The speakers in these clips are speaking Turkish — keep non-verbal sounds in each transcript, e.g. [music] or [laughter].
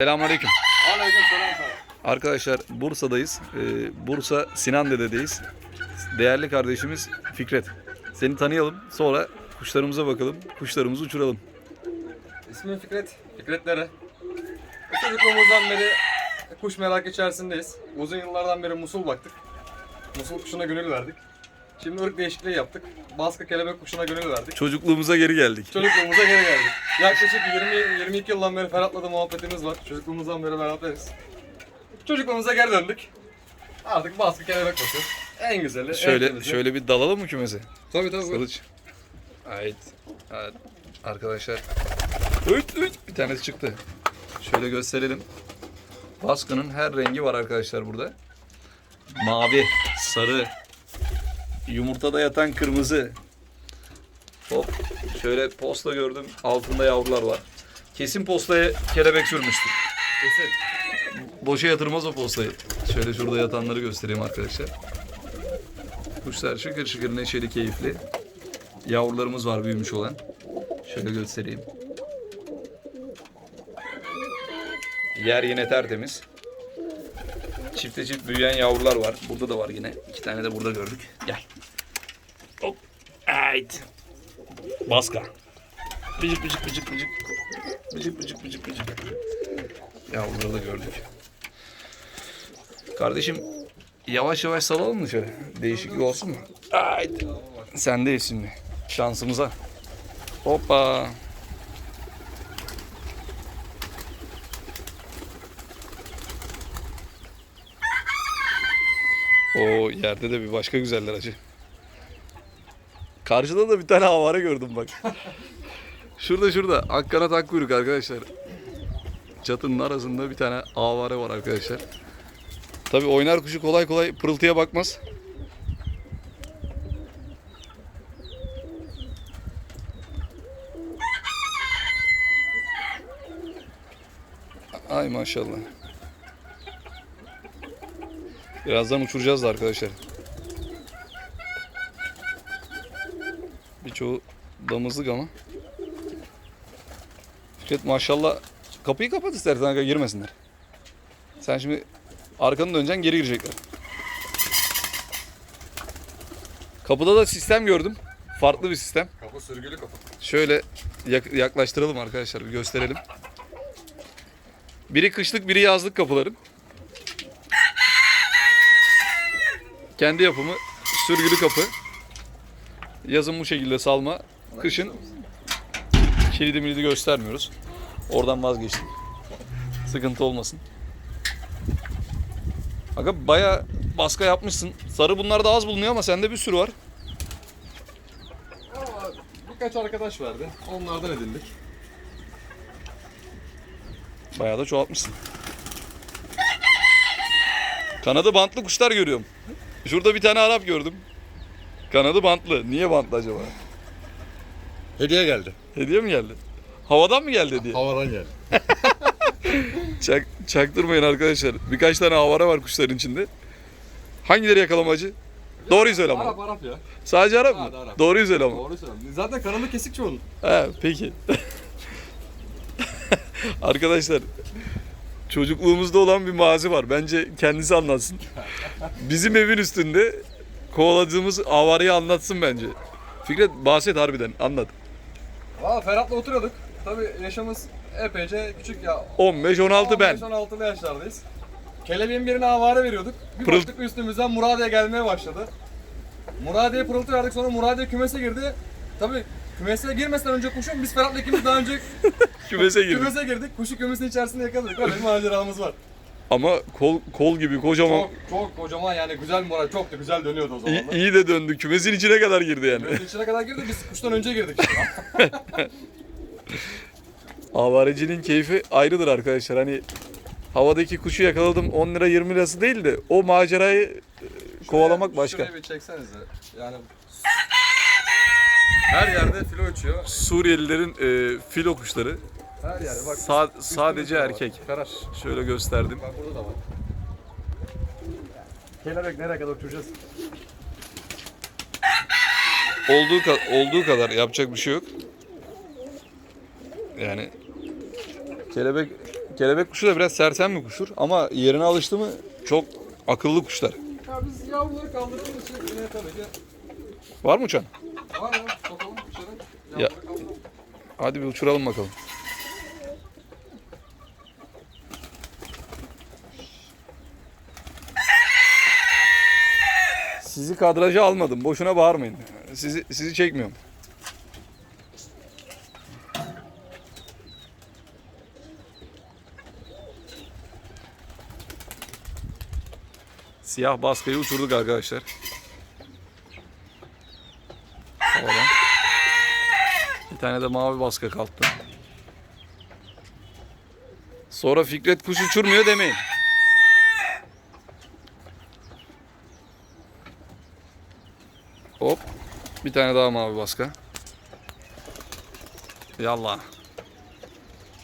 Selamünaleyküm. Aleyküm selam. Arkadaşlar Bursa'dayız. Ee, Bursa Sinan Dede'deyiz. Değerli kardeşimiz Fikret. Seni tanıyalım. Sonra kuşlarımıza bakalım. Kuşlarımızı uçuralım. İsmim Fikret. Fikret Dere. Çocukluğumuzdan beri kuş merak içerisindeyiz. Uzun yıllardan beri musul baktık. Musul kuşuna gönül verdik. Şimdi ırk değişikliği yaptık. Baskı kelebek kuşuna gönül verdik. Çocukluğumuza geri geldik. Çocukluğumuza geri geldik. Yaklaşık 20-22 yıldan beri Ferhat'la da muhabbetimiz var. Çocukluğumuzdan beri beraberiz. Çocukluğumuza geri döndük. Artık baskı kelebek kuşu. En güzeli, en Şöyle temizi. şöyle bir dalalım mı kümese? Tabii tabii. Kılıç. Ait. Evet. Arkadaşlar. Üt, üt. Bir tanesi çıktı. Şöyle gösterelim. Baskının her rengi var arkadaşlar burada. Mavi, sarı, yumurtada yatan kırmızı. Hop. Şöyle posta gördüm. Altında yavrular var. Kesin postaya kelebek sürmüştür. Kesin. Boşa yatırmaz o postayı. Şöyle şurada yatanları göstereyim arkadaşlar. Kuşlar şıkır şıkır neşeli keyifli. Yavrularımız var büyümüş olan. Şöyle göstereyim. Yer yine tertemiz. Çifte çift büyüyen yavrular var. Burada da var yine. İki tane de burada gördük. Gel. Ait. Baska. Bıcık bıcık bıcık bıcık. Bıcık bıcık bıcık bıcık. Yavruları da gördük. Kardeşim yavaş yavaş salalım mı şöyle? Değişiklik olsun mu? Haydi. Sendeyiz şimdi. Şansımıza. Hoppa. O yerde de bir başka güzeller acı. Karşıda da bir tane havare gördüm bak. şurada şurada. Akkanat akkuyruk arkadaşlar. Çatının arasında bir tane avare var arkadaşlar. Tabi oynar kuşu kolay kolay pırıltıya bakmaz. Ay maşallah. Birazdan uçuracağız da arkadaşlar. Birçoğu damızlık ama. Fikret maşallah kapıyı kapat istersen girmesinler. Sen şimdi arkanı döneceksin geri girecekler. Kapıda da sistem gördüm. Farklı bir sistem. Kapı sürgülü kapı. Şöyle yak- yaklaştıralım arkadaşlar bir gösterelim. Biri kışlık biri yazlık kapıların. Kendi yapımı sürgülü kapı. Yazın bu şekilde salma. Kışın kilidi milidi göstermiyoruz. Oradan vazgeçtik. Sıkıntı olmasın. Aga baya baska yapmışsın. Sarı bunlar da az bulunuyor ama sende bir sürü var. Ama birkaç arkadaş verdi. Onlardan edindik. Bayağı da çoğaltmışsın. Kanadı bantlı kuşlar görüyorum. Şurada bir tane Arap gördüm. Kanadı bantlı. Niye bantlı acaba? Hediye geldi. Hediye mi geldi? Havadan mı geldi hediye? Havadan geldi. [laughs] Çak, çaktırmayın arkadaşlar. Birkaç tane havara var kuşların içinde. Hangileri yakalamacı? Doğruyu söyle ama. Arap Arap ya. Sadece Arap mı? Hadi Arap. Doğruyu söyle ama. Doğru söylüyorsun. Zaten kanalı kesik çoğunun. He, peki. [laughs] Arkadaşlar çocukluğumuzda olan bir mazi var. Bence kendisi anlatsın. Bizim evin üstünde kovaladığımız avarayı anlatsın bence. Fikret bahset harbiden anlat. Valla Ferhat'la oturuyorduk. Tabii yaşımız epeyce küçük ya. 15-16 ben. 15-16'lı yaşlardayız. Kelebeğin birine havare veriyorduk. Bir Pırıl- baktık üstümüzden Muradiye gelmeye başladı. Muradiye pırıltı verdik sonra Muradiye kümese girdi. Tabii kümese girmesinden önce kuşun biz Ferhat'la ikimiz daha önce [laughs] Kümese girdik. kümese girdik. Kuşu kümesin içerisinde yakaladık. Öyle bir maceramız var. Ama kol kol gibi kocaman. Çok çok kocaman yani güzel moral. Çok da güzel dönüyordu o zaman. İyi, iyi de döndü. Kümesin içine kadar girdi yani. Kümesin içine kadar girdi biz kuştan önce girdik. [laughs] Avarecinin keyfi ayrıdır arkadaşlar. Hani havadaki kuşu yakaladım 10 lira 20 lirası değil de o macerayı e, kovalamak başka. Şurayı bir çeksenize. Yani her yerde filo uçuyor. Suriyelilerin e, filo kuşları. Her yerde bak. Sa- sadece var. erkek. Ferhat. Şöyle gösterdim. Bak burada da var. Kelebek nereye kadar uçuracağız? Olduğu ka- olduğu kadar yapacak bir şey yok. Yani kelebek kelebek kuşu da biraz sersem bir kuştur ama yerine alıştı mı çok akıllı kuşlar. Ya biz yavruları kaldırdığımız için yine tabii ki Var mı uçan? var ya sokalım içeri. Ya. Yavruları kaldıralım. Hadi bir uçuralım bakalım. Sizi kadraja almadım. Boşuna bağırmayın. Sizi sizi çekmiyorum. Siyah baskıyı uçurduk arkadaşlar. Bir tane de mavi baska kalktı. Sonra Fikret kuş uçurmuyor demeyin. Hop. Bir tane daha mavi baska. Yallah.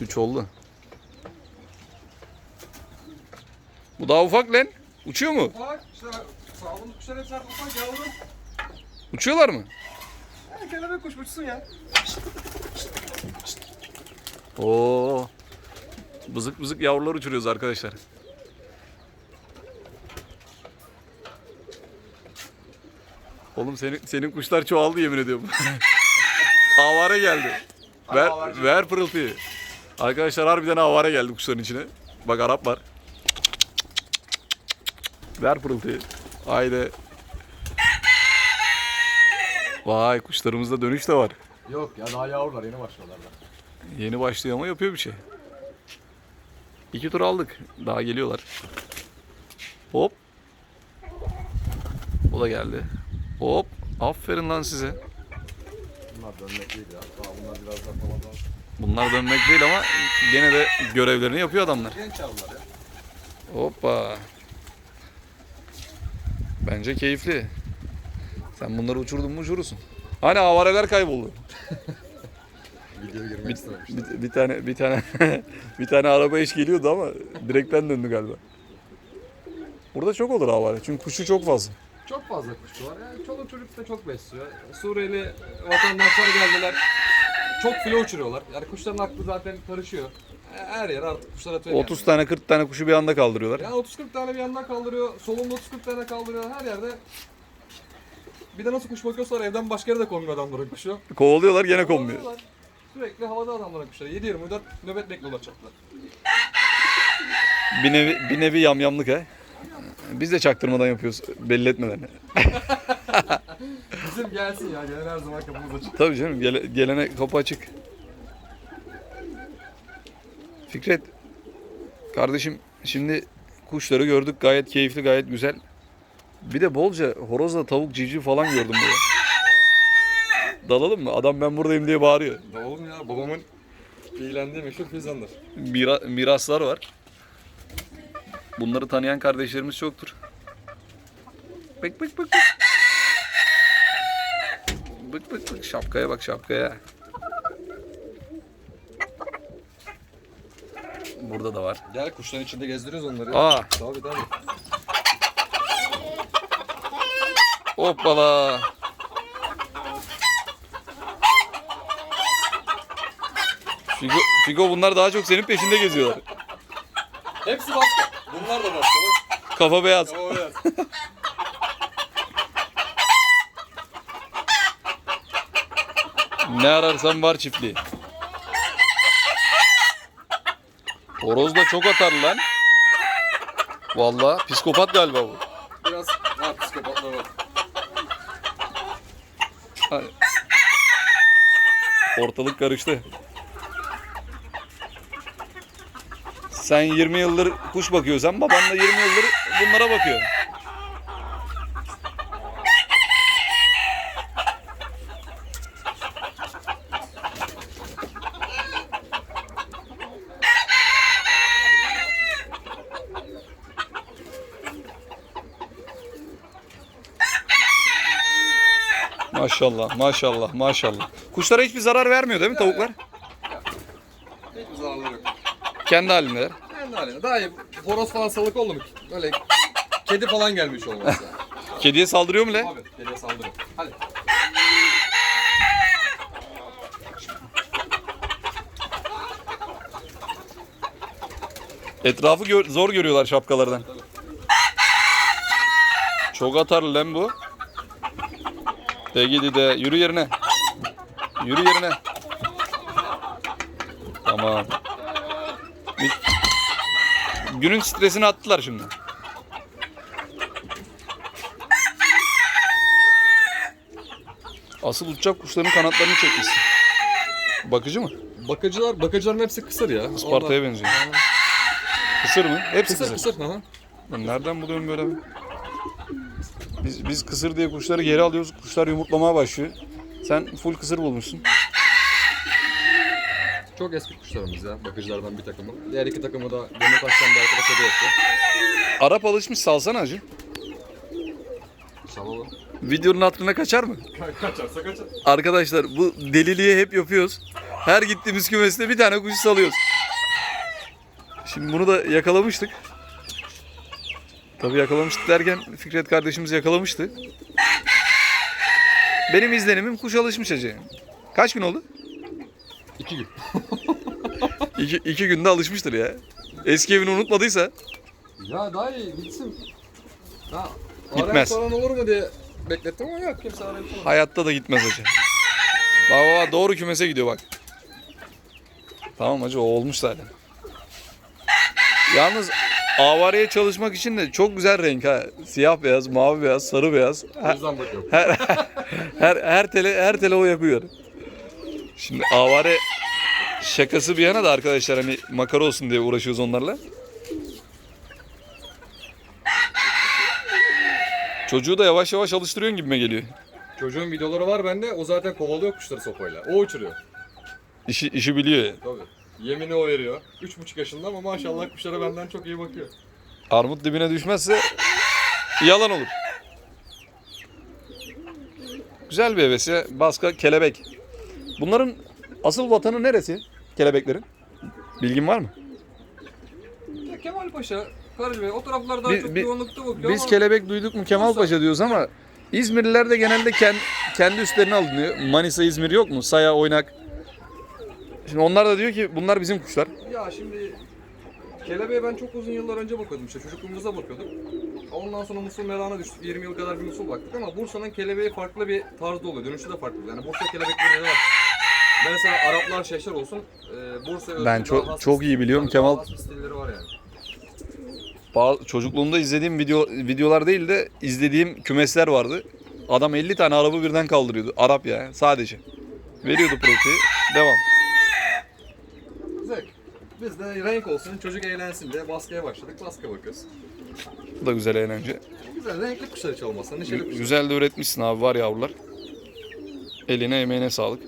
3 oldu. Bu daha ufak lan. Uçuyor mu? Bak işte sağlam kuşlar hepsi ufak yavru. Uçuyorlar mı? Ha, kelebek kuş uçsun ya. Oo. Bızık bızık yavrular uçuruyoruz arkadaşlar. Oğlum senin senin kuşlar çoğaldı yemin ediyorum. [laughs] avare geldi. Ver ver pırıltıyı. Arkadaşlar harbiden avare geldi kuşların içine. Bak Arap var. Ver pırıltıyı. Haydi. Vay kuşlarımızda dönüş de var. Yok ya daha yavrular yeni başlıyorlar da. Yeni başlıyor ama yapıyor bir şey. İki tur aldık. Daha geliyorlar. Hop. O da geldi. Aferin lan size. Bunlar dönmek değil ya. Daha bunlar biraz daha falan daha. Bunlar dönmek değil ama gene de görevlerini yapıyor adamlar. Genç yavrular ya. Hoppa. Bence keyifli. Sen bunları uçurdun mu uçurursun. Hani avareler kayboldu. [laughs] Videoya girmek Bir, istememiştim. bir, bir tane bir tane [laughs] bir tane araba eş geliyordu ama direkten döndü galiba. Burada çok olur havale çünkü kuşu çok fazla. Çok fazla kuşçu var. Yani çoluk çocuk da çok besliyor. Suriyeli vatandaşlar geldiler. Çok filo uçuruyorlar. Yani kuşların aklı zaten karışıyor. Her yer artık kuşlar atıyor. 30 tane 40 tane kuşu bir anda kaldırıyorlar. Yani 30-40 tane bir yandan kaldırıyor. Solunda 30-40 tane kaldırıyor. Her yerde bir de nasıl kuş bakıyorsalar evden başka yere de konmuyor adamların kuşu. Kovalıyorlar gene konmuyor. Sürekli havada adamların kuşları. 7-24 nöbet bekliyorlar çatlar. Bir nevi, bir nevi yamyamlık ha. Biz de çaktırmadan yapıyoruz belli etmeden. Bizim gelsin ya. Gelen her zaman kapımız açık. Tabii canım gele- gelene kapı açık. Fikret kardeşim şimdi kuşları gördük gayet keyifli gayet güzel. Bir de bolca horozla tavuk civciv falan gördüm burada. Dalalım mı? Adam ben buradayım diye bağırıyor. Oğlum ya babamın ilgilendiği meşhur fizandır. Mira- miraslar var. Bunları tanıyan kardeşlerimiz çoktur. Bık bık bık bık. Bık bık bık. Şapkaya bak şapkaya. Burada da var. Gel kuşların içinde gezdiriyoruz onları. Aa Tabii tabii. hoppala. Figo, Figo bunlar daha çok senin peşinde geziyorlar. Hepsi baskı. Bunlar da baskı. Bak. Kafa beyaz. Tamam evet. Ne ararsan var çiftliği. Horoz da çok atar lan. Vallahi psikopat galiba bu. Biraz ha, psikopatlar var. Ortalık karıştı. Sen 20 yıldır kuş bakıyorsan baban da 20 yıldır bunlara bakıyor. Maşallah, maşallah, maşallah. Kuşlara hiçbir zarar vermiyor değil mi tavuklar? Kendi halindeler. Kendi haline. Daha iyi. Horoz falan salık oldu mu? Böyle kedi falan gelmiş olmaz [laughs] yani. Kediye saldırıyor mu le? Abi kediye saldırıyor. Hadi. Etrafı gör- zor görüyorlar şapkalardan. Çok atarlı lan bu. De gidi de yürü yerine. Yürü yerine. Tamam. Günün stresini attılar şimdi. Asıl uçacak kuşların kanatlarını çekmişsin. Bakıcı mı? Bakıcılar, bakıcıların hepsi kısır ya. Isparta'ya benziyor. Kısır mı? Hepsi Kısır kısır. kısır. Hı hı. Lan nereden buluyorum böyle bir? Biz, biz kısır diye kuşları geri alıyoruz. Kuşlar yumurtlamaya başlıyor. Sen full kısır bulmuşsun. Çok eski kuşlarımız ya. Bakıcılardan bir takımı. Diğer iki takımı da Demirtaş'tan bir arkadaş hediye etti. Arap alışmış salsana acı. Salalım. Videonun hatırına kaçar mı? Kaçarsa kaçar. Arkadaşlar bu deliliği hep yapıyoruz. Her gittiğimiz kümeste bir tane kuş salıyoruz. Şimdi bunu da yakalamıştık. Tabii yakalamıştık derken Fikret kardeşimiz yakalamıştı. Benim izlenimim kuş alışmış acı. Kaç gün oldu? İki gün. [laughs] İki, iki günde alışmıştır ya. Eski evini unutmadıysa Ya daha iyi gitsin. Ha, Gitmez. soran olur mu diye beklettim ama yok kimse arayıp sormadı. hayatta da gitmez hacı. Bak bak, doğru kümese gidiyor bak. Tamam hacı o olmuş zaten. Yalnız avareye çalışmak için de çok güzel renk ha. Siyah beyaz, mavi beyaz, sarı beyaz. O Her, yüzden bakıyorum. her, [laughs] her, her tele her tele o yapıyor. Şimdi avare şakası bir yana da arkadaşlar hani makara olsun diye uğraşıyoruz onlarla. Çocuğu da yavaş yavaş alıştırıyorsun gibime geliyor. Çocuğun videoları var bende. O zaten kovalıyor kuşları sopayla. O uçuruyor. İşi, işi biliyor ya. Tabii. Yemini o veriyor. Üç buçuk yaşında ama maşallah kuşlara benden çok iyi bakıyor. Armut dibine düşmezse yalan olur. Güzel bir heves ya. Baska, kelebek. Bunların asıl vatanı neresi? Kelebeklerin. Bilgin var mı? Ya Kemal Paşa, Karacabey o taraflar daha Biz- çok biz- yoğunlukta bakıyor Biz ama kelebek duyduk mu Kemal Paşa diyoruz ama İzmirliler de genelde kendi, kendi üstlerine alınıyor. Manisa, İzmir yok mu? Saya, Oynak. Şimdi onlar da diyor ki bunlar bizim kuşlar. ya şimdi kelebeğe ben çok uzun yıllar önce bakıyordum işte çocukluğumuzda bakıyorduk. Ondan sonra musul merana düştük. 20 yıl kadar bir musul baktık ama Bursa'nın kelebeği farklı bir tarzda oluyor. Dönüşü de farklı. Yani Bursa kelebekleri var. Mesela Araplar şeyler olsun. E, Bursa Ben çok- çok iyi biliyorum. daha Kemal- stilleri var yani. Çocukluğumda izlediğim video videolar değil de izlediğim kümesler vardı. Adam 50 tane arabı birden kaldırıyordu. Arap ya sadece. Veriyordu proteyi. Devam. Zevk. Biz de renk olsun, çocuk eğlensin diye baskıya başladık. Baskı bakıyoruz. Bu da güzel eğlence. Güzel, renkli kuşlar hiç olmazsa, neşeli Gü-. Güzel de üretmişsin abi var yavrular. Eline emeğine sağlık.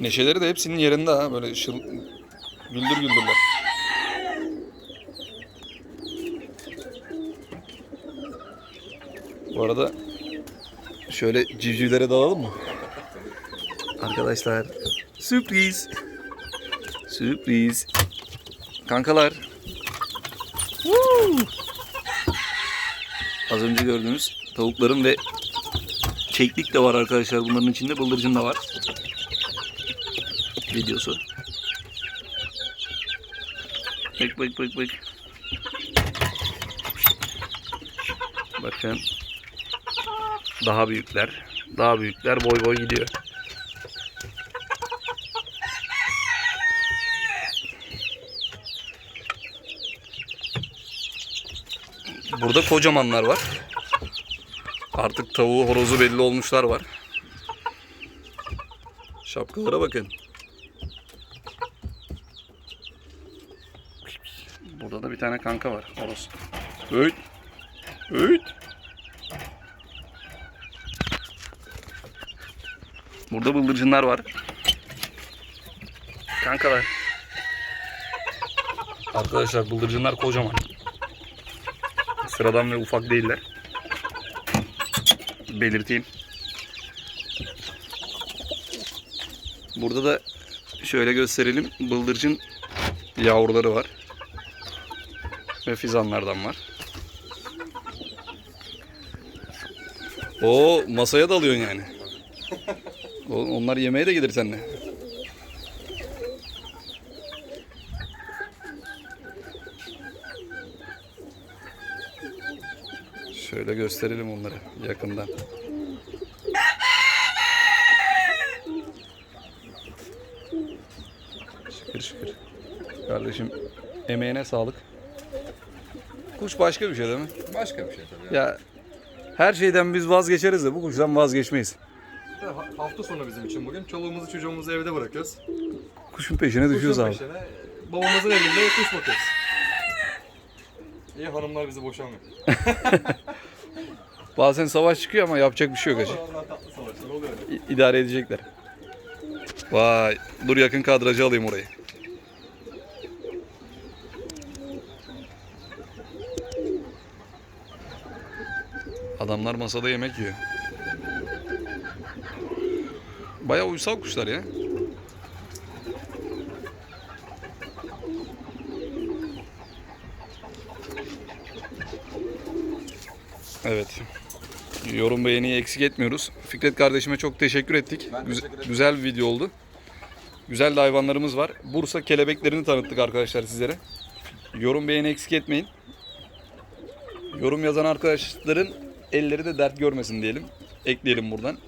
Neşeleri de hepsinin yerinde ha. Böyle şıl... güldür güldürler. Bu arada şöyle civcivlere dalalım mı? Arkadaşlar sürpriz. Sürpriz. Kankalar Az önce gördüğünüz tavuklarım ve keklik de var arkadaşlar. Bunların içinde bıldırcın da var. Videosu. Bak bak bak bak. Bakın. Daha büyükler. Daha büyükler boy boy gidiyor. Burada kocamanlar var. Artık tavuğu horozu belli olmuşlar var. Şapkalara bakın. Burada da bir tane kanka var horoz. Öğüt. Öğüt. Burada bıldırcınlar var. Kankalar. Arkadaşlar bıldırcınlar kocaman. Sıradan ve ufak değiller. Belirteyim. Burada da şöyle gösterelim. Bıldırcın yavruları var ve fizanlardan var. O masaya da alıyorsun yani. Onlar yemeğe de gelir seninle. Şöyle gösterelim onları yakından. Şükür şükür. Kardeşim emeğine sağlık. Kuş başka bir şey değil mi? Başka bir şey tabii. Ya her şeyden biz vazgeçeriz de bu kuştan vazgeçmeyiz. Ha- Hafta sonu bizim için bugün. Çoluğumuzu çocuğumuzu evde bırakıyoruz. Kuşun peşine düşüyoruz Kuşun abi. peşine, babamızın elinde kuş bakıyoruz. İyi hanımlar bizi boşamıyor. [laughs] Bazen savaş çıkıyor ama yapacak bir şey yok. Allah tatlı savaşlar oluyor. İ- idare edecekler. Vay. Dur yakın kadrajı alayım orayı. Adamlar masada yemek yiyor. Bayağı uysal kuşlar ya. Evet. Yorum beğeniyi eksik etmiyoruz. Fikret kardeşime çok teşekkür ettik. Ben Güze- teşekkür ederim. güzel bir video oldu. Güzel de hayvanlarımız var. Bursa kelebeklerini tanıttık arkadaşlar sizlere. Yorum beğeni eksik etmeyin. Yorum yazan arkadaşların elleri de dert görmesin diyelim. Ekleyelim buradan.